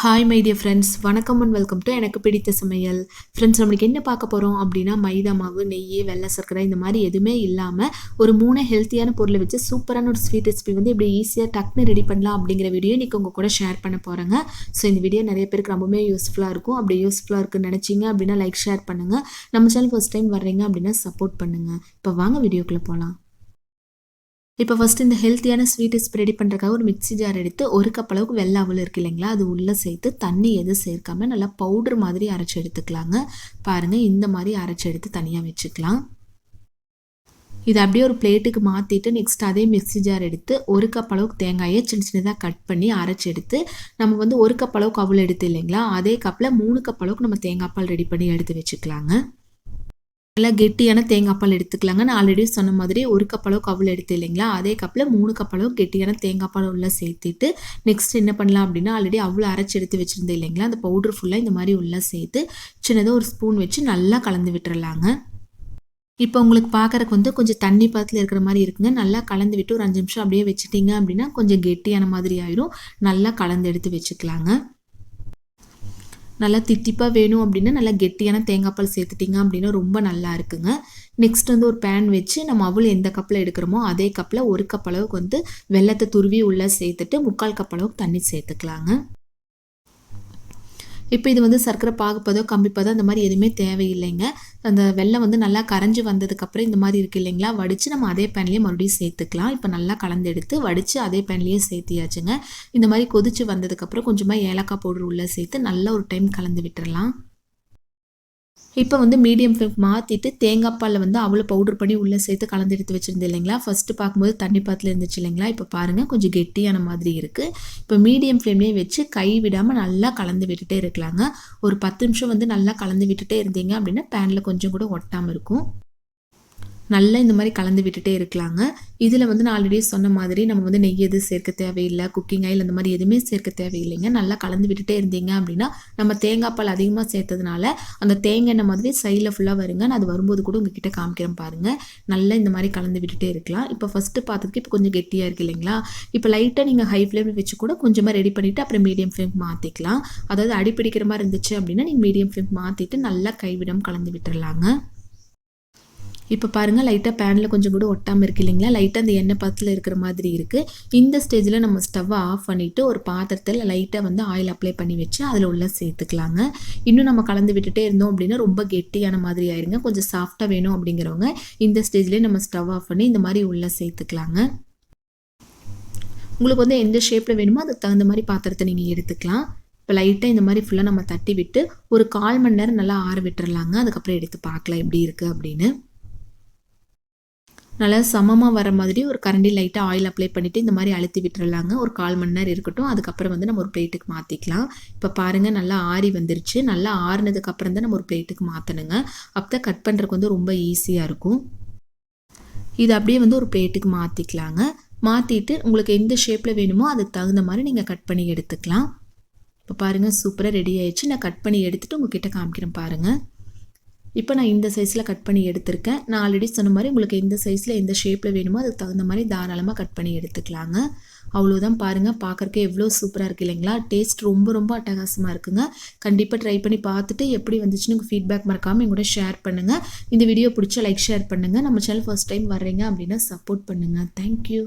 Hi my friends வணக்கம் and welcome to எனக்கு பிடித்த சமையல். ஃப்ரெண்ட்ஸ் நம்மளுக்கு என்ன பார்க்க போகிறோம் அப்படின்னா மைதா மாவு நெய் வெள்ளை சர்க்கரை இந்த மாதிரி எதுவுமே இல்லாமல் ஒரு மூணு ஹெல்த்தியான பொருளை வச்சு சூப்பரான ஒரு ஸ்வீட் ரெசிபி வந்து இப்படி ஈஸியாக டக்குன்னு ரெடி பண்ணலாம் அப்படிங்கிற வீடியோ இன்றைக்கி உங்கள் கூட ஷேர் பண்ண போகிறேங்க ஸோ இந்த வீடியோ நிறைய பேருக்கு ரொம்பவே யூஸ்ஃபுல்லாக இருக்கும். அப்படி யூஸ்ஃபுல்லாக இருக்குன்னு நினச்சிங்க அப்படின்னா லைக் ஷேர் பண்ணுங்கள் நம்ம சேனல் ஃபஸ்ட் டைம் வர்றீங்க அப்படின்னா சப்போர்ட் பண்ணுங்கள் இப்போ வாங்க வீடியோக்குள்ளே போகலாம் இப்போ ஃபஸ்ட்டு இந்த ஹெல்த்தியான ஸ்வீட் ரெசிபி ரெடி பண்ணுறதுக்காக ஒரு மிக்ஸி ஜார் எடுத்து ஒரு கப் அளவுக்கு வெள்ளை அவல் இருக்கு இல்லைங்களா? அது உள்ளே சேர்த்து தண்ணி எதுவும் சேர்க்காம நல்லா பவுடர் மாதிரி அரைச்சி எடுத்துக்கலாங்க. பாருங்கள் இந்த மாதிரி அரைச்சி எடுத்து தனியாக வச்சுக்கலாம். இதை அப்படியே ஒரு பிளேட்டுக்கு மாற்றிட்டு நெக்ஸ்ட் அதே மிக்ஸி ஜார் எடுத்து ஒரு கப் அளவுக்கு தேங்காயை சின்ன சின்னதாக கட் பண்ணி அரைச்சி எடுத்து நம்ம வந்து ஒரு கப் அளவுக்கு அவள் எடுத்து இல்லைங்களா? அதே கப்பில் மூணு கப் அளவுக்கு நம்ம தேங்காய் பால் ரெடி பண்ணி எடுத்து வச்சுக்கலாங்க. நல்லா கெட்டியான தேங்காய் பால் எடுத்துக்கலாங்க. நான் ஆல்ரெடி சொன்ன மாதிரி ஒரு கப்பளவு அளவுக்கு எடுத்து இல்லைங்களா? அதே கப்பில் மூணு கப்பளவு கெட்டியான தேங்காய் பால் உள்ளே சேர்த்துட்டு நெக்ஸ்ட் என்ன பண்ணலாம் அப்படின்னா ஆல்ரெடி அவ்வளோ அரைச்சி எடுத்து வச்சுருந்தேன் இல்லைங்களா? அந்த பவுடர் ஃபுல்லாக இந்த மாதிரி உள்ளே சேர்த்து சின்னதாக ஒரு ஸ்பூன் வச்சு நல்லா கலந்து விட்டுறலாங்க. இப்போ உங்களுக்கு பார்க்குறக்கு வந்து கொஞ்சம் தண்ணி பாத்தில் இருக்கிற மாதிரி இருக்குங்க. நல்லா கலந்து விட்டு ஒரு அஞ்சு நிமிஷம் அப்படியே வச்சுட்டிங்க அப்படின்னா கொஞ்சம் கெட்டியான மாதிரி ஆயிரும். நல்லா கலந்து எடுத்து வச்சுக்கலாங்க. நல்லா தித்திப்பாக வேணும் அப்படின்னா நல்லா கெட்டியான தேங்காய் பால் சேர்த்துட்டிங்க அப்படின்னா ரொம்ப நல்லா இருக்குங்க. நெக்ஸ்ட் வந்து ஒரு பேன் வச்சு நம்ம அவள் எந்த கப்பில் எடுக்கிறோமோ அதே கப்பில் ஒரு கப் அளவுக்கு வந்து வெள்ளத்தை துருவி உள்ளே சேர்த்துட்டு முக்கால் கப் அளவுக்கு தண்ணி சேர்த்துக்கலாங்க. இப்போ இது வந்து சர்க்கரை பாகுப்பதோ கம்பிப்பதோ அந்த மாதிரி எதுவுமே தேவையில்லைங்க. அந்த வெள்ளம் வந்து நல்லா கரைஞ்சி வந்ததுக்கப்புறம் இந்த மாதிரி இருக்குது இல்லைங்களா? வடித்து நம்ம அதே பேன்லேயே மறுபடியும் சேர்த்துக்கலாம். இப்போ நல்லா கலந்து எடுத்து வடித்து அதே பேன்லேயே சேர்த்தியாச்சுங்க. இந்த மாதிரி கொதித்து வந்ததுக்கப்புறம் கொஞ்சமாக ஏலக்காய் பவுடர் உள்ளே சேர்த்து நல்லா ஒரு டைம் கலந்து விட்டுறலாம். இப்போ வந்து மீடியம் ஃப்ளேம் மாற்றிட்டு தேங்காய் பாலில் வந்து அவ்வளோ பவுடர் பண்ணி உள்ளே சேர்த்து கலந்து எடுத்து வச்சுருந்தேன் இல்லைங்களா? ஃபஸ்ட்டு பார்க்கும்போது தண்ணி பாத்தில் இருந்துச்சு இல்லைங்களா? இப்போ பாருங்கள் கொஞ்சம் கெட்டியான மாதிரி இருக்குது இப்போ மீடியம் ஃப்ளேம்லேயே வச்சு கை விடாமல் நல்லா கலந்து விட்டுட்டே இருக்கலாங்க. ஒரு பத்து நிமிஷம் வந்து நல்லா கலந்து விட்டுட்டே இருந்தீங்க அப்படின்னா பேனில் கொஞ்சம் கூட ஒட்டாமல் இருக்கும். நல்லா இந்த மாதிரி கலந்து விட்டுட்டே இருக்கலாங்க. இதில் வந்து நான் ஆல்ரெடி சொன்ன மாதிரி நம்ம வந்து நெய் எதுவும் சேர்க்க தேவையில்லை குக்கிங் ஆயில் அந்த மாதிரி எதுவுமே சேர்க்க தேவையில்லைங்க. நல்லா கலந்து விட்டுட்டே இருந்தீங்க அப்படின்னா நம்ம தேங்காய் பால் அதிகமாக சேர்த்ததுனால அந்த தேங்காய் எண்ணெய் மாதிரி சைடில் ஃபுல்லாக வருங்க. நான் அது வரும்போது கூட உங்ககிட்ட காமிக்கிறேன் பாருங்கள் நல்லா இந்த மாதிரி கலந்து விட்டுட்டே இருக்கலாம். இப்போ ஃபஸ்ட்டு பார்த்ததுக்கு இப்போ கொஞ்சம் கெட்டியாக இருக்குது இல்லைங்களா? இப்போ லைட்டாக நீங்கள் ஹை ஃப்ளேமில் வச்சு கூட கொஞ்சமாக ரெடி பண்ணிவிட்டு அப்புறம் மீடியம் ஃப்ளேம் மாற்றிக்கலாம் அதாவது அடிப்பிடிக்கிற மாதிரி இருந்துச்சு அப்படின்னா நீங்கள் மீடியம் ஃப்ளேம் மாற்றிட்டு நல்லா கைவிடம் கலந்து விட்டுடலாங்க இப்போ பாருங்கள் லைட்டாக பேனில் கொஞ்சம் கூட ஒட்டாமல் இருக்கு இல்லைங்களா? லைட்டாக அந்த எண்ணெய் பத்தில் இருக்கிற மாதிரி இருக்குது இந்த ஸ்டேஜில் நம்ம ஸ்டவ்வை ஆஃப் பண்ணிவிட்டு ஒரு பாத்திரத்தில் லைட்டாக வந்து ஆயில் அப்ளை பண்ணி வச்சு அதில் உள்ள சேர்த்துக்கலாங்க. இன்னும் நம்ம கலந்து விட்டுட்டே இருந்தோம் அப்படின்னா ரொம்ப கெட்டியான மாதிரி ஆயிருங்க. கொஞ்சம் சாஃப்டாக வேணும் அப்படிங்கிறவங்க இந்த ஸ்டேஜ்லேயே நம்ம ஸ்டவ் ஆஃப் பண்ணி இந்த மாதிரி உள்ளே சேர்த்துக்கலாங்க. உங்களுக்கு வந்து எந்த ஷேப்பில் வேணுமோ அதுக்கு தகுந்த மாதிரி பாத்திரத்தை நீங்கள் எடுத்துக்கலாம். இப்போ லைட்டாக இந்த மாதிரி ஃபுல்லாக நம்ம தட்டி விட்டு ஒரு கால் மணி நேரம் நல்லா ஆற விட்டுறலாங்க. அதுக்கப்புறம் எடுத்து பார்க்கலாம் எப்படி இருக்குது அப்படின்னு. நல்லா சமமாக வர மாதிரி ஒரு கரண்டி லைட்டாக ஆயில் அப்ளை பண்ணிவிட்டு இந்த மாதிரி அழுத்தி விட்டுறலாங்க. ஒரு கால் மணி நேரம் இருக்கட்டும். அதுக்கப்புறம் வந்து நம்ம ஒரு பிளேட்டுக்கு மாற்றிக்கலாம் இப்போ பாருங்கள் நல்லா ஆறி வந்துருச்சு. நல்லா ஆறுனதுக்கப்புறம் தான் நம்ம ஒரு பிளேட்டுக்கு மாற்றணுங்க அப்போ தான் கட் பண்ணுறதுக்கு வந்து ரொம்ப ஈஸியாக இருக்கும். இது அப்படியே வந்து ஒரு பிளேட்டுக்கு மாற்றிக்கலாங்க மாற்றிட்டு உங்களுக்கு எந்த ஷேப்பில் வேணுமோ அதுக்கு தகுந்த மாதிரி நீங்கள் கட் பண்ணி எடுத்துக்கலாம். இப்போ பாருங்கள் சூப்பராக ரெடி ஆயிடுச்சு. நான் கட் பண்ணி எடுத்துகிட்டு உங்ககிட்ட காமிக்கிறேன் பாருங்கள் இப்போ நான் இந்த சைஸில் கட் பண்ணி எடுத்திருக்கேன். நான் ஆல்ரெடி சொன்ன மாதிரி உங்களுக்கு எந்த சைஸில் எந்த ஷேப்பில் வேணுமோ அதுக்கு தகுந்த மாதிரி தாராளமாக கட் பண்ணி எடுத்துக்கலாங்க. அவ்வளோதான் பாருங்கள் பார்க்குறக்கே எவ்வளோ சூப்பராக இருக்குது இல்லைங்களா? டேஸ்ட் ரொம்ப ரொம்ப அட்டகாசமாக இருக்குங்க. கண்டிப்பாக ட்ரை பண்ணி பார்த்துட்டு எப்படி வந்துச்சுன்னு ஃபீட்பேக் மறக்காமல் எங்கூட ஷேர் பண்ணுங்கள் இந்த வீடியோ பிடிச்சா லைக் ஷேர் பண்ணுங்கள் நம்ம சேனல் ஃபஸ்ட் டைம் வர்றீங்க அப்படின்னா சப்போர்ட் பண்ணுங்கள் தேங்க்யூ